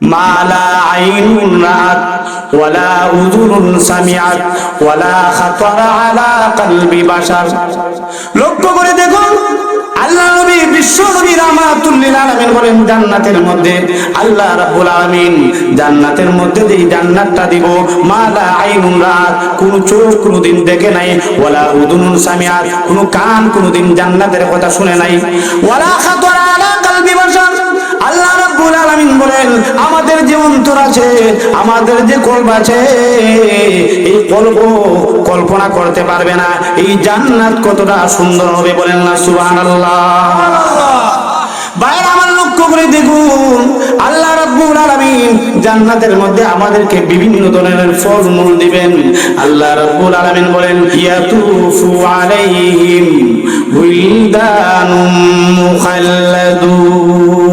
ما لا عين رأت ولا أذن سمعت ولا خطر على قلب بشر লক্ষ্য করে দেখুন আল্লাহ নবী বিশ্ব নবী রাহমাতুল্লিল আলামিন বলেন জান্নাতের মধ্যে আল্লাহ রাব্বুল আলামিন জান্নাতের মধ্যে যে জান্নাতটা দিব মালা আইনুন রাত কোন চোখ কোনদিন দেখে নাই ওয়ালা উদুনুন সামিআত কোন কান কোনদিন জান্নাতের কথা শুনে নাই ওয়ালা খাতারা বলেন আমাদের যে অন্তর আছে, আমাদের যে কল্প আছে, এই কল্প কল্পনা করতে পারবে না। এই জান্নাত কতটা সুন্দর হবে বলেন না, সুবহানাল্লাহ। বাইরে আমার লক্ষ্য করে দেখুন, আল্লাহ রাব্বুল আলামিন জান্নাতের মধ্যে আমাদেরকে বিভিন্ন ধরনের ফলমূল দিবেন। আল্লাহ রাব্বুল আলামিন বলেন, ইয়াতুফু আলাইহিম উইলদানুম মুখাল্লাদুন।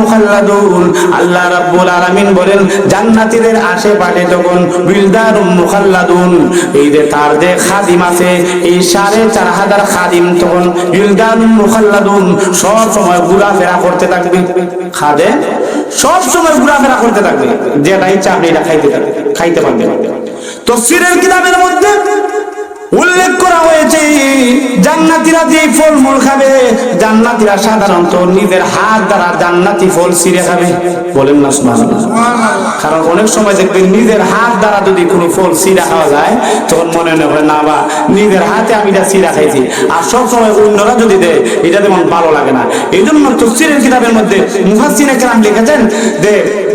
মুখাল্লাদুন। আল্লাহ রাব্বুল আলামিন বলেন, জান্নাতীদের আশেপাশে তখন উইলদানুম মুখাল্লাদুন, এই যে তার যে খাদিম আছে, এই সাড়ে চার হাজার খাদিম তখন উইলদানুম মুখাল্লাদুন সব সময় ঘোরাফেরা করতে থাকবে। খাদে? সব সময় ঘোরাফেরা করতে থাকবে। যেটা ইচ্ছা আপনি এটা খাইতে থাকবে খাইতে পারবেন তফসিরের কিতাবের মধ্যে উল্লেখ করা হয়েছে জান্নাতীরা যে ফলমূল খাবে জান্নাতীরা সাধারণত নিজের হাত দ্বারা জান্নাতি ফল ছিঁড়ে খাবে। বলেন না সুবহানাল্লাহ। কারণ অনেক সময় দেখবেন নিজের হাত দ্বারা যদি কোনো ফল সিরা খাওয়া যায় তখন মনে হয় না বা নিজের হাতে আমি এটা সিরা খাইছি। আর সব সময় অন্যরা যদি দেয় এটা তেমন ভালো লাগে না। এই জন্য তফসিরের কিতাবের মধ্যে মুহাসিনে কেরাম লিখেছেন যে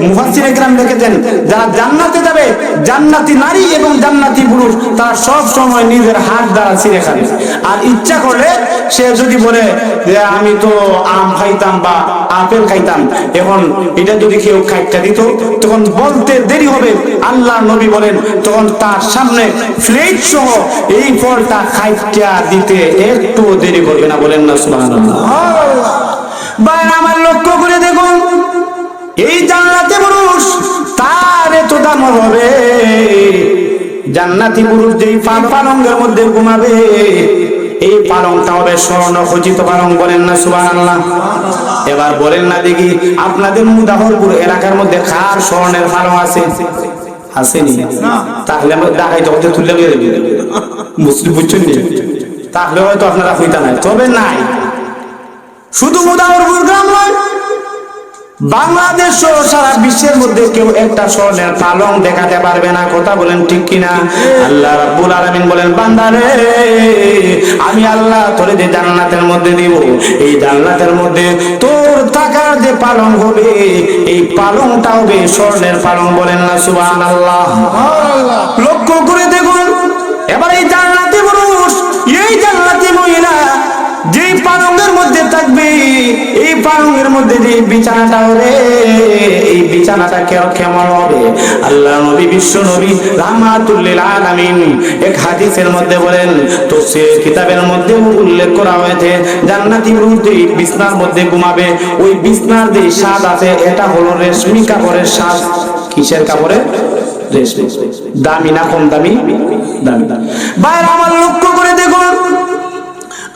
মুহাসিনে কেরাম লিখেছেন যারা জান্নাতে যাবে জান্নাতি নারী এবং জান্নাতি পুরুষ তারা সব সময় নিজের হাত দ্বারা ছিঁড়ে খাবে। আর ইচ্ছা করলে সে যদি বলে যে, আমি তো আম খাইতাম বা আপেল খাইতাম, এখন এটা যদি কেউ খাইটা দিত, তখন বলতে দেরি হবে। আল্লাহ নবী বলেন, তখন তার সামনে প্লেট সহ এই ফলটা খাইটা দিতে একটু দেরি করবে না বলেন না বাইরে আমার লক্ষ্য করে দেখুন, এই জান্নাতে পুরুষ তার এত দাম হবে। জান্নাতি পুরুষ যেই পালঙ্গের মধ্যে ঘুমাবে। এই পালংটা হবে স্বর্ণ খচিত পালং বলেন না সুবহানাল্লাহ। এবার বলেন না দেখি আপনাদের মুদাহরপুর এলাকার মধ্যে কার স্বর্ণের পালং আছে? আসেনি। তাহলে দেখাই তো তুলে নিয়ে দেবে। মুসলিম বুঝছেন? তাহলে হয়তো আপনারা হইতা নাই। তবে নাই। শুধু মুদাহরপুর গ্রাম নয় বাংলাদেশ সারা বিশ্বের মধ্যে কেউ একটা স্বর্ণের পালং দেখাতে পারবে না কথা বলেন ঠিক কিনা? আল্লাহ রাব্বুল আলামিন বলেন বান্দারে আমি আল্লাহ তোরে যে জান্নাতের মধ্যে দিব। এই জান্নাতের মধ্যে তোর টাকার যে পালং হবে এই পালংটা হবে স্বর্ণের পালং বলেন না সুবহানাল্লাহ। লক্ষ্য করে দেখুন এবার এই জান্নাতি পুরুষ এই জান্নাতি থাকবে? এই পালঙ্গের মধ্যে যে বিছানাটা হবে এই বিছানাটা কে- কেমন হবে? আল্লাহ নবী, বিশ্ব নবী, রাহমাতুল্লিল এক হাদিসের মধ্যে বলেন তো সে কিতাবের মধ্যে উল্লেখ করা হয়েছে, জান্নাতি পুরুষ বিছনার মধ্যে ঘুমাবে, ওই বিছনার যে স্বাদ আছে, এটা হলো রেশমি কাপড়ের স্বাদ। কিসের কাপড়ের রেশমি। দামি না কম দামি? দামি। দামি বাইরে আমার লক্ষ্য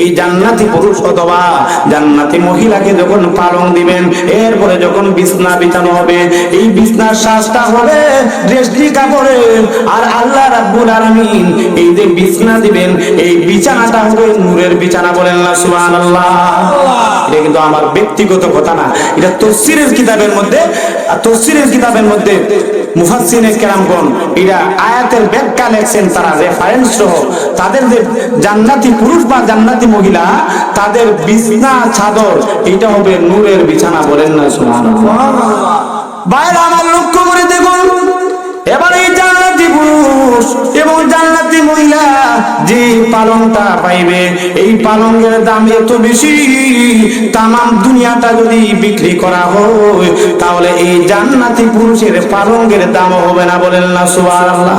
এই জান্নাতি পুরুষ অথবা জান্নাতি মহিলাকে যখন পালং দিবেন, এরপরে যখন বিছনা বিছানো হবে, এই বিছনার শ্বাসটা হবে রেশমি কাপড়ে আর আল্লাহ রাব্বুল আলামিন এই যে বিছনা দিবেন, এই বিছানাটা হবে নূরের বিছানা বলেন না, সুবহানাল্লাহ। এটা কিন্তু আমার ব্যক্তিগত কথা না। এটা তফসিরের কিতাবের মধ্যে তফসিরের কিতাবের মধ্যে মুফাসসিনে কেরামগণ এটা আয়াতের ব্যাখ্যা লেখছেন, তারা রেফারেন্স সহ। তাদের যে জান্নাতি পুরুষ বা জান্নাতি মহিলা, তাদের বিছনা, চাদর, এটা হবে নূরের বিছানা বলেন না, সুবহানাল্লাহ। বাইরে আমার লক্ষ্য করে দেখুন, এবার এই জান্নাতি পুরুষ এবং জান্নাতি মহিলা যে পালংটা পাইবে, এই পালঙ্গের দাম এত বেশি, তামাম দুনিয়াটা যদি বিক্রি করা হয়, তাহলে এই জান্নাতি পুরুষের পালঙ্গের দাম হবে না বলেন না, সুবহানাল্লাহ।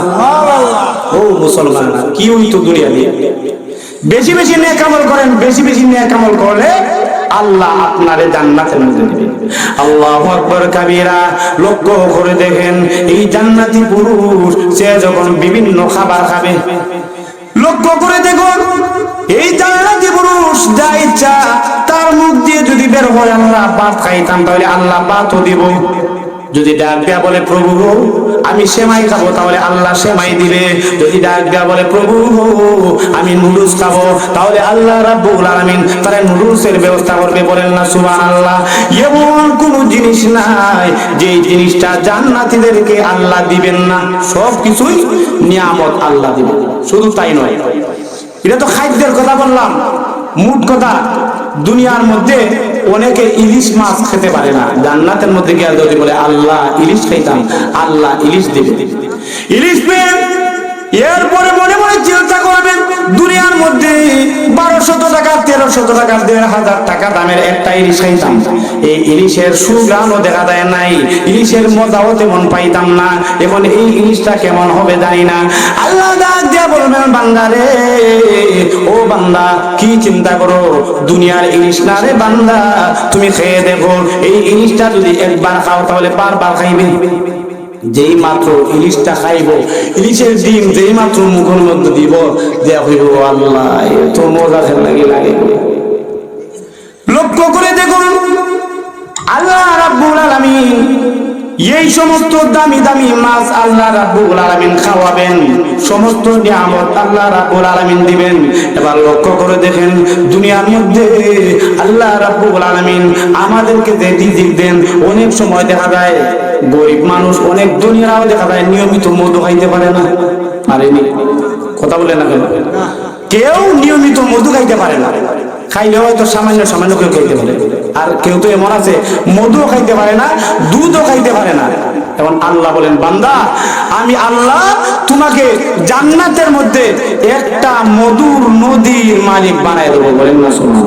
ও মুসলমান, কি হইতো দুনিয়া দিয়ে? বেশি বেশি নেক আমল করেন, বেশি বেশি নেক আমল করলে আল্লাহ আপনারে জান্নাতের মধ্যে দিবে আল্লাহু আকবার কাবীরা, লক্ষ্য করে দেখেন, এই জান্নাতি পুরুষ, সে যখন বিভিন্ন খাবার খাবে, লক্ষ্য করে দেখুন, এই জান্নাতি পুরুষ যা ইচ্ছা, তার মুখ দিয়ে যদি বের হয়, আল্লাহ ভাত খাইতাম, তাহলে আল্লাহ ভাতও দিব। যদি ডাক দেয়া বলে, প্রভু আমি সেমাই খাব, তাহলে আল্লাহ সেমাই দিবে। যদি ডাক দেয়া বলে, প্রভু আমি নুডলস খাব, তাহলে আল্লাহ রাব্বুল আলামিন তারা নুডলসের ব্যবস্থা করবে, বলেন না, সুবহানাল্লাহ। এমন কোন জিনিস নাই যে জিনিসটা জান্নাতীদেরকে আল্লাহ দিবেন না। সব কিছুই নিয়ামত আল্লাহ দিবেন। শুধু তাই নয়, এটা তো খাদ্যের কথা বললাম। মুট কথা, দুনিয়ার মধ্যে অনেকে ইলিশ মাছ খেতে পারে না। জান্নাতের মধ্যে গিয়ে যদি বলে, আল্লাহ, ইলিশ খাইতাম। আল্লাহ, ইলিশ দেবে। ইলিশ পেয়ে এরপরে মনে মনে চিন্তা এই ইলিশটা কেমন হবে জানি না। আল্লাহ ডাক দিয়া বলবেন ও বান্দা, কি চিন্তা করো? দুনিয়ার ইলিশ না রে বান্দা, তুমি খেয়ে দেখো। এই ইলিশটা যদি একবার খাও, তাহলে বারবার খাইবে। যেই মাত্র ইলিশটা খাইব, ইলিশের ডিম যেই মাত্র মুখের মধ্যে দিব, দেয়া হইব আল্লাহ, এত মজা খেল লাগে লাগে। লক্ষ্য করে দেখুন, আল্লাহ রাব্বুল আলামিন এই সমস্ত দামি দামি মাছ আল্লাহ রাব্বুল আলামিন খাওয়াবেন। সমস্ত নিয়ামত আল্লাহ রাব্বুল আলামিন দিবেন। এবার লক্ষ্য করে দেখেন দুনিয়ার মধ্যে আল্লাহ রাব্বুল আলামিন আমাদেরকে যে রিজিক দেন অনেক সময় দেখা যায় গরিব মানুষ অনেক দুনিয়াও দেখা যায় নিয়মিত মধু খাইতে পারে না। পারেনি? কথা বলে না কেন? কেউ নিয়মিত মধু খাইতে পারে না। খাইলে হয়তো সামান্য সামান্য কেউ খাইতে পারে। আর কেউ তো এমন আছে, মধুও খাইতে পারে না, দুধও খাইতে পারে না। এবং আল্লাহ বলেন, বান্দা, আমি আল্লাহ তোমাকে জান্নাতের মধ্যে একটা মধুর নদীর মালিক বানায় দেবো বলেন না শুনুন